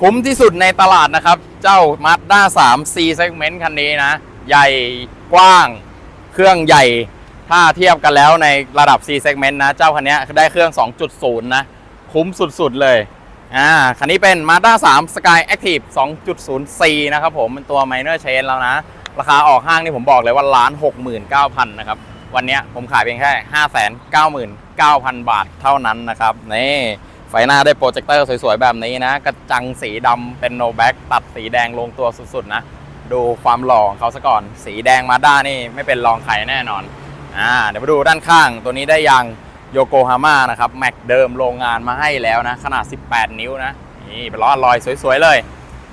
คุ้มที่สุดในตลาดนะครับ เจ้า Mazda 3 C segment คันนี้นะ ใหญ่กว้าง เครื่องใหญ่ ถ้าเทียบกันแล้วในระดับ C segment นะ เจ้าคันนี้ได้เครื่อง 2.0 นะ คุ้มสุดๆเลย อ่า คันนี้เป็น Mazda 3 Sky Active 2.0 C นะครับผม เป็นตัว minor change แล้วนะ ราคาออกห้างนี่ผมบอกเลยว่าล้าน69,000 นะครับ วันนี้ผมขายเพียงแค่ 599,000 บาทเท่านั้นนะครับ นี่ ไฟหน้าได้โปรเจคเตอร์สวยๆ แบบนี้นะ กระจังสีดำเป็นโนแบ็กตัดสีแดงลงตัวสุดๆนะ ดูความหล่อของเขาซะก่อน สีแดงมาด้านี่ไม่เป็นรองใครแน่นอน อ่า เดี๋ยวมาดูด้านข้าง ตัวนี้ได้ยางโยโกฮาม่านะครับ แม็กเดิมโรงงานมาให้แล้วนะ ขนาด 18 นิ้วนะ นี่เป็นล้อลอยสวยๆ เลย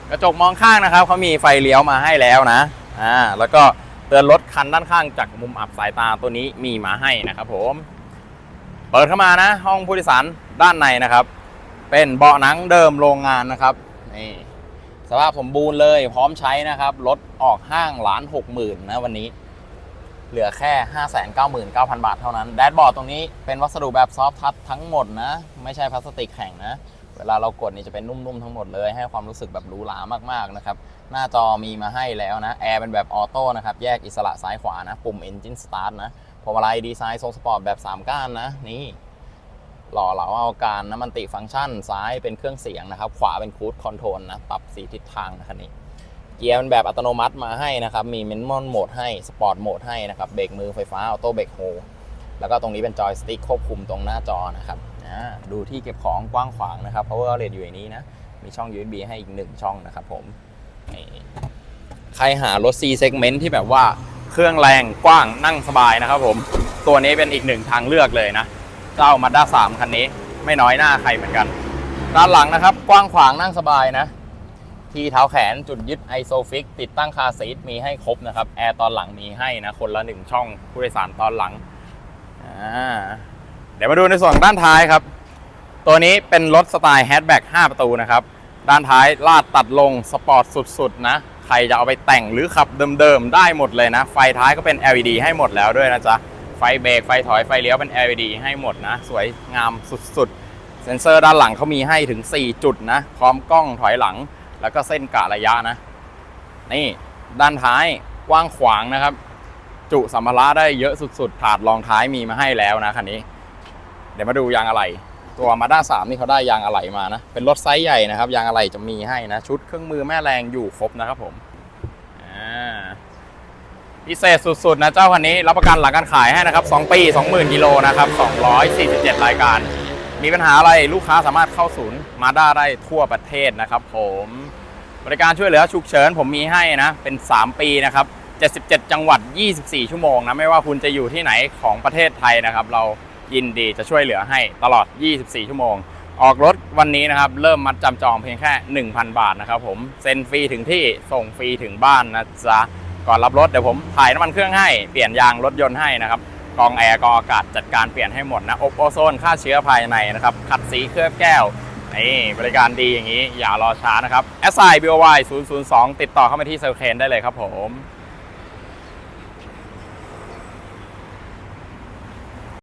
กระจกมองข้างนะครับเขามีไฟเลี้ยวมาให้แล้วนะ อ่า แล้วก็เตือนรถคันด้านข้างจากมุมอับสายตาตัวนี้มีมาให้นะครับผม เปิดเข้ามานะ ห้องผู้โดยสารด้านในนะครับ เป็นเบาะหนังเดิมโรงงานนะครับนี่สภาพสมบูรณ์เลยพร้อมใช้นะครับรถออกห้างล้านหกหมื่นนะวันนี้ เหลือแค่ 599,000 บาทเท่านั้น แดชบอร์ดตรงนี้เป็นวัสดุแบบซอฟท์ทัชทั้งหมดนะ ไม่ใช่พลาสติกแข็งนะ เวลาเรากดนี่จะเป็นนุ่มๆทั้งหมดเลย ให้ความรู้สึกแบบหรูหรามากๆนะครับหน้าจอมีมาให้แล้วนะแอร์เป็นแบบออโต้นะครับแยกอิสระซ้ายขวานะ ปุ่ม Engine Start นะพวงมาลัยดีไซน์ทรงสปอร์ตแบบ 3 ก้านนะนี่หล่อเหลาเอาการนะมันติฟังก์ชัน ซ้ายเป็นเครื่องเสียงนะครับ ขวาเป็นคู e คอนโทรลนะปรับสีทิศทางนะคันนี้ เกียร์เป็นแบบอัตโนมัติมาให้นะครับ มีเมนมอนโหมดให้สปอร์ตโหมดให้นะครับเบรกมือไฟฟ้าออโต้เบรกโฮแล้วก็ตรงนี้เป็นจอยสติ๊กควบคุมตรงหน้าจอนะครับ อ่าดูที่เก็บของกว้างขวางนะครับ power outlet อยู่ในนี้นะ มีช่อง USB ให้อีกหนึ่งช่องนะครับผมใครหารถ C segment ที่แบบว่าเครื่องแรงกว้างนั่งสบายนะครับผม ตัวนี้เป็นอีกหนึ่งทางเลือกเลยนะเจ้า Mazda 3 คันนี้ ไม่น้อยหน้าใครเหมือนกัน ด้านหลังนะครับ กว้างขวางนั่งสบายนะ ที่เท้าแขนจุดยึดไอโซฟิกติดตั้งคาซีทมีให้ครบนะครับแอร์ตอนหลังมีให้นะ คนละหนึ่งช่องผู้โดยสารตอนหลังเดี๋ยวมาดูในส่วนด้านท้ายครับ ตัวนี้เป็นรถสไตล์แฮชแบ็ก5ประตูนะครับ ด้านท้ายลาดตัดลงสปอร์ตสุดๆ นะ ใครจะเอาไปแต่งหรือขับเดิมๆ ได้หมดเลยนะ ไฟท้ายก็เป็น LED ให้หมดแล้วด้วยนะจ๊ะ ไฟเบรกไฟถอยไฟเลี้ยวเป็น LED ให้หมดนะ สวยงามสุดๆ เซ็นเซอร์ด้านหลังเขามีให้ถึง 4 จุดนะ พร้อมกล้องถอยหลัง แล้วก็เส้นกะระยะนะ นี่ด้านท้ายกว้างขวางนะครับ จุสัมภาระได้เยอะสุดๆ ถาดรองท้ายมีมาให้แล้วนะคันนี้ เดี๋ยวมาดูยางอะไหล่ ตัวมาด้าสามนี่เขาได้ยางอะไหล่มานะ เป็นรถไซส์ใหญ่นะครับ ยางอะไหล่จะมีให้นะ ชุดเครื่องมือแม่แรงอยู่ครบนะครับผมพิเศษสุดๆนะเจ้าคันนี้รับประกันหลังการขายให้นะครับ 2 ปี 20,000กิโลนะครับ 247 รายการ มีปัญหาอะไรลูกค้าสามารถเข้าศูนย์มาด้าได้ทั่วประเทศนะครับ ผมบริการช่วยเหลือฉุกเฉินผมมีให้นะ เป็น 3 ปีนะครับ 77 จังหวัด 24 ชั่วโมงนะ ไม่ว่าคุณจะอยู่ที่ไหนของประเทศไทยนะครับ เรา ยินดีจะช่วยเหลือให้ตลอด 24 ชั่วโมง ออกรถวันนี้นะครับ เริ่มมัดจำจองเพียงแค่ 1,000 บาทนะครับผม เซ็นฟรีถึงที่ส่งฟรีถึงบ้านนะจ๊ะ ก่อนรับรถเดี๋ยวผมถ่ายน้ำมันเครื่องให้ เปลี่ยนยางรถยนต์ให้นะครับกองแอร์กองอากาศจัดการเปลี่ยนให้หมดนะ อบโอโซนฆ่าเชื้อภายในนะครับ ขัดสีเคลือบแก้วนี่บริการดีอย่างนี้อย่ารอช้านะครับ s i b o y 002 ติดต่อเข้ามาที่เซลเคนได้เลยครับผม